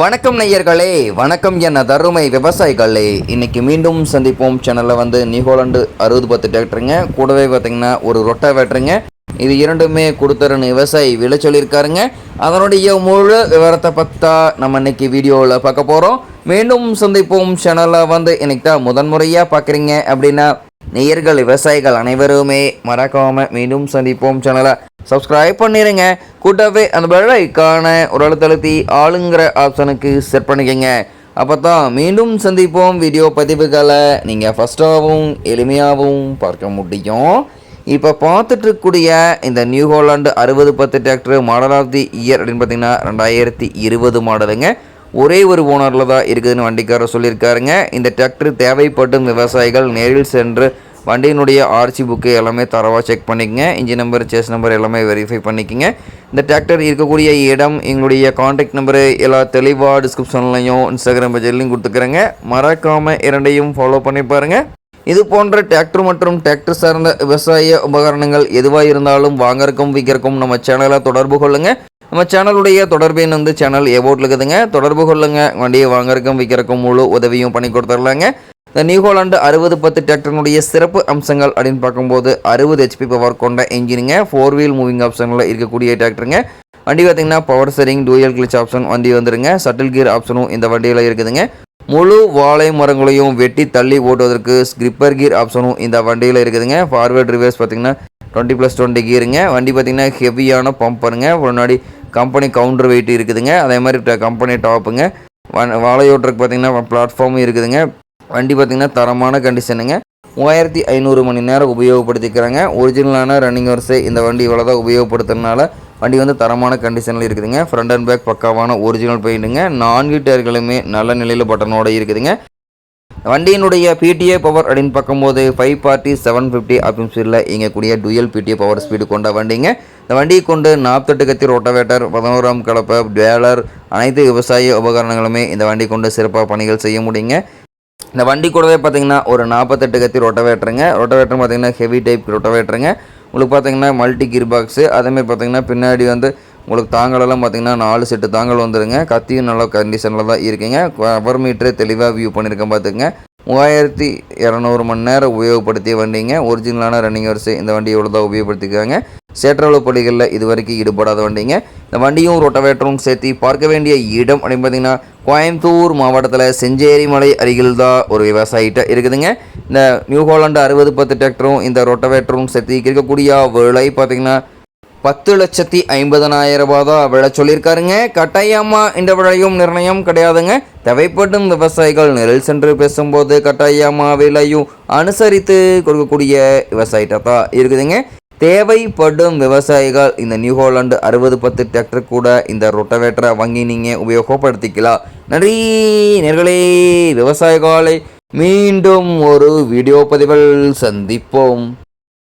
வணக்கம் நெய்யர்களே வணக்கம் என தருமை விவசாயிகளே. இன்னைக்கு மீண்டும் சந்திப்போம். சேனலில் வந்து நியூஹோலண்டு அறுபது பத்து டிராக்டருங்க கூடவே பார்த்தீங்கன்னா ஒரு ரொட்டா வேட்டுருங்க. இது இரண்டுமே கொடுத்துறன்னு விவசாயி விலை சொல்லியிருக்காருங்க. அதனுடைய முழு விவரத்தை பற்றா நம்ம இன்னைக்கு வீடியோவில் பார்க்க போகிறோம் மீண்டும் சந்திப்போம். சேனலில் வந்து இன்னைக்கு தான் முதன்முறையாக பார்க்குறீங்க அப்படின்னா நேயர்கள் விவசாயிகள் அனைவருமே மறக்காமல் மீண்டும் சந்திப்போம். சேனலை சப்ஸ்கிரைப் பண்ணிடுங்க கூட்டவே அந்த பெல் ஐக்கான ஒரு அழுத்தழுத்தி ஆளுங்கிற ஆப்ஷனுக்கு செட் பண்ணிக்கங்க. அப்போ தான் மீண்டும் சந்திப்போம் வீடியோ பதிவுகளை. நீங்கள் ஃபஸ்ட்டாகவும் எளிமையாகவும் பார்க்க முடியும். இப்போ பார்த்துட்டு இருக்கக்கூடிய இந்த நியூ ஹோலாண்டு அறுபது பத்து tractor model of the year அப்படின்னு பார்த்தீங்கன்னா ரெண்டாயிரத்தி இருபது மாடலுங்க ஒரே ஒரு ஓனரில் தான் இருக்குதுன்னு வண்டிக்காரர் சொல்லியிருக்காருங்க. இந்த டிராக்டர் தேவைப்படும் விவசாயிகள் நேரில் சென்று வண்டியினுடைய ஆர்சி புக்கு எல்லாமே தரவாக செக் பண்ணிக்கங்க. இன்ஜின் நம்பர் சேஸ் நம்பர் எல்லாமே வெரிஃபை பண்ணிக்கங்க. இந்த டிராக்டர் இருக்கக்கூடிய இடம் எங்களுடைய காண்டாக்ட் நம்பரு எல்லா தெளிவாக டிஸ்கிரிப்ஷன்லையும் இன்ஸ்டாகிராம் பேஜ்லையும் கொடுத்துக்கிறேங்க. மறக்காமல் இரண்டையும் ஃபாலோ பண்ணி பாருங்கள் இது போன்ற டிராக்டர் மற்றும் டிராக்டர் சார்ந்த விவசாய உபகரணங்கள் எதுவாக இருந்தாலும் வாங்கறக்கும் விற்கிறக்கும் நம்ம சேனலை தொடர்பு கொள்ளுங்கள் நம்ம சேனலுடைய தொடர்பு எண் வந்து சேனல் எபோட்டில் இருக்குதுங்க. தொடர்பு கொள்ளுங்க. வண்டியை வாங்கறக்கும் விற்கிறக்கும் முழு உதவியும் பண்ணி கொடுத்துர்லாங்க. இந்த நியூ அறுபது பத்து டிராக்டரினுடைய சிறப்பு அம்சங்கள் அப்படின்னு பார்க்கும்போது அறுபது ஹெச்பி பவர் கொண்ட என்ஜினுங்க ஃபோர் வீல் மூவிங் ஆப்ஷனில் இருக்கக்கூடிய டிராக்டருங்க. வண்டி பார்த்தீங்கன்னா power steering dual clutch option வண்டி வந்துருங்க. சட்டில் கியர் ஆப்ஷனும் இந்த வண்டியில் இருக்குதுங்க. முழு வாழை மரங்களையும் வெட்டி தள்ளி ஓட்டுவதற்கு ஸ்கிரிப்பர் கியர் ஆப்ஷனும் இந்த வண்டியில் இருக்குதுங்க. ஃபார்வேர்ட் ரிவர்ஸ் பார்த்தீங்கன்னா டுவெண்ட்டி ப்ளஸ் டுவெண்ட்டி கியருங்க வண்டி பார்த்தீங்கன்னா ஹெவியான பம்பருங்க முன்னாடி கம்பெனி கவுண்டர் வெயிட் இருக்குதுங்க. அதே மாதிரி கம்பெனி டாப்புங்க வாழை ஓட்டுறதுக்கு பார்த்தீங்கன்னா பிளாட்ஃபார்மும் இருக்குதுங்க. வண்டி பார்த்திங்கன்னா தரமான கண்டிஷனுங்க மூவாயிரத்தி ஐநூறு மணி நேரம் உபயோகப்படுத்திக்கிறாங்க. ஒரிஜினலான ரன்னிங் வரிசை இந்த வண்டி இவ்வளோ தான் உபயோகப்படுத்துறதுனால வண்டி வந்து தரமான கண்டிஷனில் இருக்குதுங்க. ஃப்ரண்ட் அண்ட் பேக் பக்காவான ஒரிஜினல் பெயிண்ட்டுங்க நான்கு டயர்களுமே நல்ல நிலையில் பட்டனோட இருக்குதுங்க. வண்டியினுடைய பிடிஏ பவர் அப்படின்னு பார்க்கும்போது ஃபைவ் பார்ட்டி செவன் ஃபிஃப்டி ஆப்பிங் ஸ்பீடில் இயங்கக்கூடிய டுயல் பிடிஏ பவர் ஸ்பீடு கொண்ட வண்டிங்க. இந்த வண்டியை கொண்டு நாற்பத்தெட்டு கத்தி ரோட்டவேட்டர் பதினோராம் கலப்பை டேலர் அனைத்து விவசாய உபகரணங்களுமே இந்த வண்டி கொண்டு சிறப்பாக பணிகள் செய்ய முடியுங்க. இந்த வண்டி கூடவே பார்த்தீங்கன்னா ஒரு நாற்பத்தெட்டு கத்தி ரொட்டவேட்டருங்க ரொட்டவேட்டர் பார்த்தீங்கன்னா ஹெவி டைப் ரொட்டவேட்டருங்க உங்களுக்கு பார்த்தீங்கன்னா மல்டி கீர் பாக்ஸு அதேமாதிரி பார்த்திங்கன்னா பின்னாடி வந்து உங்களுக்கு தாங்கலெல்லாம் பார்த்திங்கன்னா நாலு செட்டு தாங்கல் வந்துருங்க. கத்தியும் நல்ல கண்டிஷனில் தான் இருக்குங்க. பவர் மீட்டரு தெளிவாக வியூ பண்ணியிருக்கேன் பார்த்துக்குங்க. மூவாயிரத்தி இரநூறு மணி நேரம் உபயோகப்படுத்திய வண்டிங்க. ஒரிஜினலான ரன்னிங் வரிசை. இந்த வண்டி எவ்வளோ தான் உபயோகப்படுத்திக்கிறாங்க சேற்றளவு பணிகளில் இது வரைக்கும் ஈடுபடாத வண்டிங்க. இந்த வண்டியும் ரொட்டவேட்டரும் சேர்த்து பார்க்க வேண்டிய இடம் அப்படின்னு பார்த்தீங்கன்னா கோயம்புத்தூர் மாவட்டத்தில் செஞ்சேரி மலை அருகில் தான் ஒரு விவசாயிகிட்ட இருக்குதுங்க. இந்த நியூ ஹாலாண்டு அறுபது பத்து டிராக்டரும் இந்த ரொட்டவேட்டரும் சேர்த்து இருக்கக்கூடிய விலை பார்த்தீங்கன்னா பத்து லட்சத்தி ஐம்பதனாயிரம் ரூபாய் தான் விலை சொல்லியிருக்காருங்க. கட்டாயமாக இந்த விலையும் நிர்ணயம் கிடையாதுங்க. தேவைப்படும் விவசாயிகள் நெல் சென்று பேசும்போது கட்டாயமாக விலையும் அனுசரித்து கொடுக்கக்கூடிய விவசாயிட்ட தான் இருக்குதுங்க. தேவைப்படும் விவசாயிகள் இந்த நியூ ஹாலாண்டு அறுபது பத்து டிராக்டர் கூட இந்த ரொட்டவேட்டரை வாங்கி நீங்கள் உபயோகப்படுத்திக்கலாம் நன்றி. நேர்களே விவசாயிகளை மீண்டும் ஒரு வீடியோ பதிவில் சந்திப்போம்.